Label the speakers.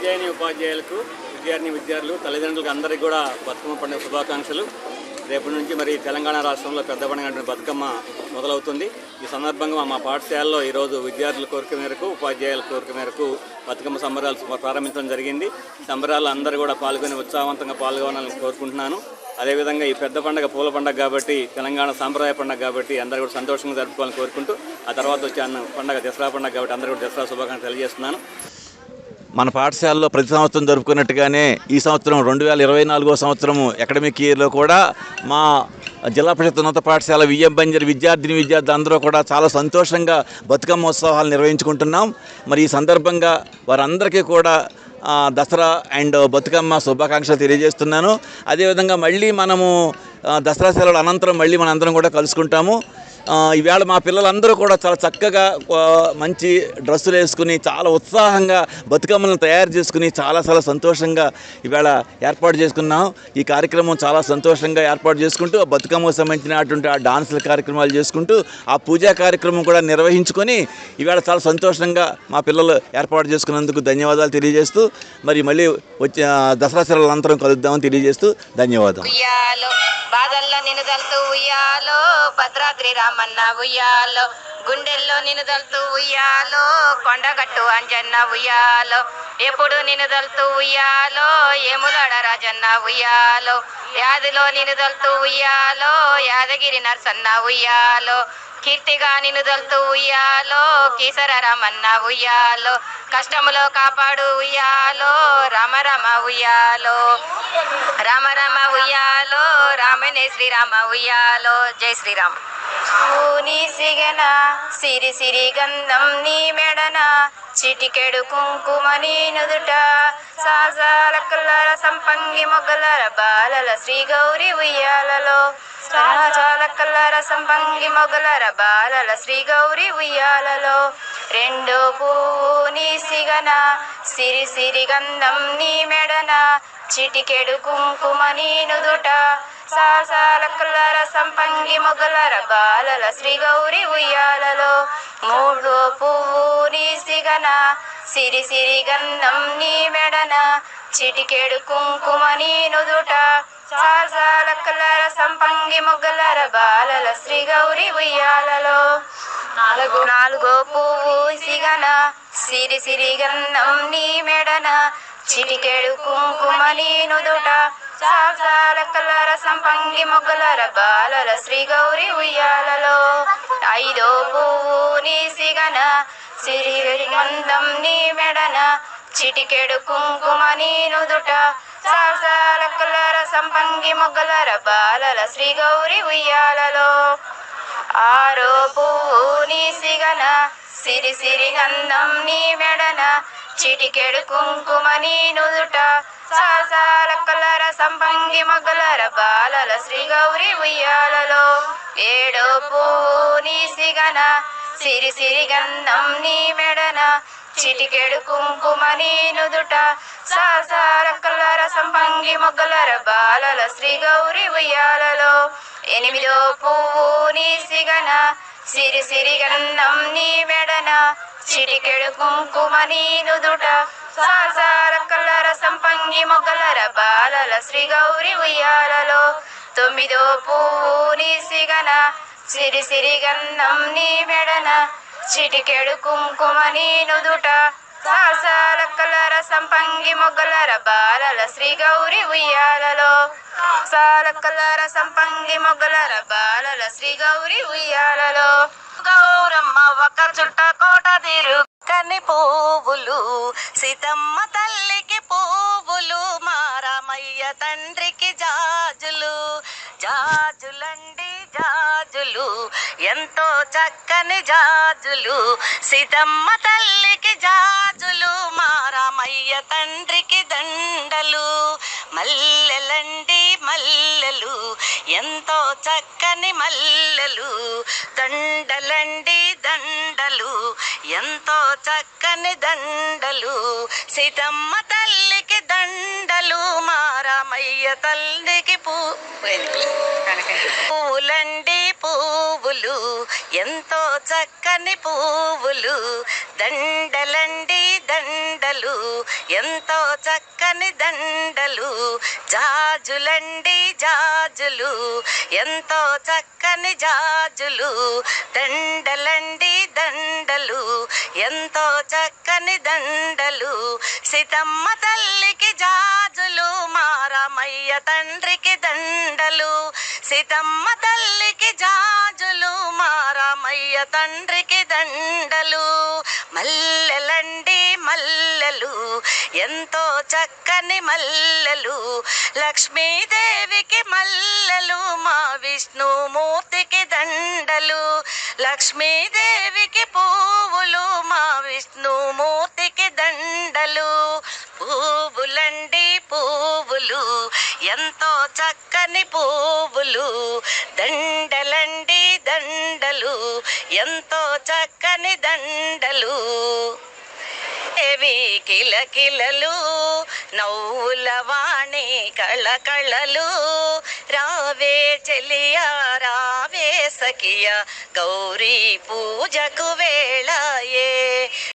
Speaker 1: ఉపాధ్యాయుని ఉపాధ్యాయులకు విద్యార్థిని విద్యార్థులు తల్లిదండ్రులకు అందరికీ కూడా బతుకమ్మ పండుగ శుభాకాంక్షలు. రేపటి నుంచి మరి తెలంగాణ రాష్ట్రంలో పెద్ద పండుగ అంటే బతుకమ్మ మొదలవుతుంది. ఈ సందర్భంగా మా పాఠశాలలో ఈరోజు విద్యార్థుల కోరిక మేరకు ఉపాధ్యాయుల కోరిక మేరకు బతుకమ్మ సంబరాలు ప్రారంభించడం జరిగింది. సంబరాలు అందరూ కూడా పాల్గొని ఉత్సాహవంతంగా పాల్గొనాలని కోరుకుంటున్నాను. అదేవిధంగా ఈ పెద్ద పండుగ పూల పండుగ కాబట్టి తెలంగాణ సాంప్రదాయ పండుగ కాబట్టి అందరూ కూడా సంతోషంగా జరుపుకోవాలని కోరుకుంటూ ఆ తర్వాత వచ్చే అన్న పండుగ దసరా పండుగ కాబట్టి అందరూ కూడా దసరా శుభాకాంక్షలు తెలియజేస్తున్నాను.
Speaker 2: మన పాఠశాలలో ప్రతి సంవత్సరం జరుపుకున్నట్టుగానే ఈ సంవత్సరం రెండు వేల ఇరవై నాలుగో సంవత్సరము అకాడమిక్ ఇయర్లో కూడా మా జిల్లా పరిషత్ ఉన్నత పాఠశాల విఎం బంజర్ విద్యార్థిని విద్యార్థులు అందరూ కూడా చాలా సంతోషంగా బతుకమ్మ ఉత్సవాలు నిర్వహించుకుంటున్నాం. మరి ఈ సందర్భంగా వారందరికీ కూడా దసరా అండ్ బతుకమ్మ శుభాకాంక్షలు తెలియజేస్తున్నాను. అదేవిధంగా మళ్ళీ మనము దసరా సెలవుల అనంతరం మళ్ళీ మనందరం కూడా కలుసుకుంటాము. ఈవేళ మా పిల్లలందరూ కూడా చాలా చక్కగా మంచి డ్రెస్సులు వేసుకుని చాలా ఉత్సాహంగా బతుకమ్మలను తయారు చేసుకుని చాలా చాలా సంతోషంగా ఈవేళ ఏర్పాటు చేసుకున్నాం. ఈ కార్యక్రమం చాలా సంతోషంగా ఏర్పాటు చేసుకుంటూ ఆ బతుకమ్మకు సంబంధించినటువంటి ఆ డాన్సుల కార్యక్రమాలు చేసుకుంటూ ఆ పూజా కార్యక్రమం కూడా నిర్వహించుకొని ఈవేళ చాలా సంతోషంగా మా పిల్లలు ఏర్పాటు చేసుకున్నందుకు ధన్యవాదాలు తెలియజేస్తూ మరి మళ్ళీ వచ్చే దసరా సెలవుల అనంతరం కలుద్దామని తెలియజేస్తూ ధన్యవాదాలు.
Speaker 3: బాధల్లో నిన్ను తలుతూ ఉయ్యాలో భద్రాద్రి రామన్న ఉయ్యాలో గుండెల్లో నిన్ను తలుతూ ఉయ్యాలో కొండగట్టు అంజన్న ఉయ్యాలో ఎప్పుడు నిన్ను తలుతూ ఉయ్యాలో ఏములాడ రాజన్న ఉయ్యాలో యాదిలో నిన్ను తలుతూ ఉయ్యాలో యాదగిరి నర్సన్న ఉయ్యాలో కీర్తిగా నిన్ను ఉయ్యాలో కీసర రమన్న ఉయ్యాలో కష్టములో కాపాడు ఉయ్యాలో రామ రామ ఉయ్యాలో. రామ రామ ఉయ్యాలో రామనే శ్రీరామ ఉయ్యాలో. జై శ్రీరామ్. నీ సిగన సిరి సిరి గంధం నీ మెడన చిటికెడు కుంకుమ నీ నుదుట. సాజాల కల్లర సంపంగి మొగ్గలర బాలల శ్రీ గౌరి ఉయ్యాలలో. సాజాల కల్లర సంభంగి మొగలర బాలల శ్రీ గౌరి ఉయ్యాలలో. రెండు పువ్వు నీ సిగన సిరి సిరి గంధం నీ మెడన చిటికెడు కుంకుమ నీ నుదుట సాసాల కల్లర సంపంగి మొగలర బాలల శ్రీ గౌరి ఉయ్యాలలో. మూడో పువ్వు నీ సిగన సిరి సిరి గంధం నీ మెడన చిటికెడు కుంకుమ నీ నుదుట సాసాల కలర సంపంగి మొగ్గలర బాలల శ్రీ గౌరి ఉయ్యాలలో. నాలుగు నాలుగో పువ్వు సిగన సిరి సిరి గంధం నీ మెడన చిటికెడు కుంకుమ నీ నుదుట సాసాల కలర సంపంగి మొగ్గలర బాలల శ్రీ గౌరి ఉయ్యాలలో. ఐదో పువ్వు నీ సిగన సిరి మందం నీ మెడన చిటికెడు కుంకుమ నీ నుదుట సాసాల కలర సంపంగి మొగ్గలర బాలల శ్రీ గౌరి ఉయ్యాలలో. ఆరో పువ్వు నీ సిగన సిరి సిరి గంధం నీ మెడన చిటికెడు కుంకుమ నీ నుదుట. సాసాల కలర సంపంగి మొగ్గలర బాలల శ్రీ గౌరి ఉయ్యాలలో. ఏడో పువ్వు నీ సిగన సిరి సిరి గంధం నీ మెడన చిటికెడు కుంకుమ నీ నుదుట. సాసాల సంపంగి మొగ్గలర బాలల శ్రీ గౌరి ఉయ్యాలలో. ఎనిమిదో పువ్వు నీ సిగన సిరి సిరి గంధం నీ మెడన. చిటికెడు కుంకుమ నీ నుదుట. సాసార కల్లర సంపంగి మొగ్గలర బాలల శ్రీ గౌరి ఉయ్యాలలో. తొమ్మిదో పువ్వు నీ సిగన సిరి సిరి గంధం నీ మెడన. చిటికెడు కుంకుమ నీ నుదుట. సాసాల కలర సంపంగి మొగలర బాలల శ్రీ గౌరి ఉయ్యాలలో. సాల కలర సంపంగి మొగలర బాలల శ్రీ గౌరి ఉయ్యాలలో. గౌరమ్మ ఒక చుట్ట కోట తీరు కని పువ్వులు సీతమ్మ తల్లికి పువ్వులు మారామయ్య తండ్రికి జాజులు. జాజులండి జాజులు. ఎంతో చక్కని జాజులు. సీతమ్మ తల్లికి జాజులు తండ్రికి దండలు మల్లెలండి మల్లెలు ఎంతో చక్కని మల్లెలు దండలండి దండలు ఎంతో చక్కని దండలు. సీతమ్మ తల్లికి దండలు మారామయ్య తల్లికి పూ పువ్వులు
Speaker 4: ఎంతో చక్కని పువ్వులు దండలండి దండలు. ఎంతో చక్కని దండలు జాజులండి జాజులు. ఎంతో చక్కని జాజులు దండలండి దండలు. ఎంతో చక్కని దండలు సీతమ్మ తల్లికి జాజులు మారమయ్య తండ్రికి దండలు. సీతమ్మ తల్లికి జాజులు మారామయ్య తండ్రికి దండలు. మల్లెలండి మల్లెలు ఎంతో చక్కని మల్లెలు. లక్ష్మీదేవికి మల్లెలు మా విష్ణుమూర్తికి దండలు. లక్ష్మీదేవికి పువ్వులు మా విష్ణుమూర్తి ఎంతో చక్కని పువ్వులు దండలండి దండలు ఎంతో చక్కని దండలు. ఏవి కిలకిలలు నవ్వుల వాణి కళకళలు రావే చెలియా రావే సఖియా గౌరీ పూజకు వేళయే.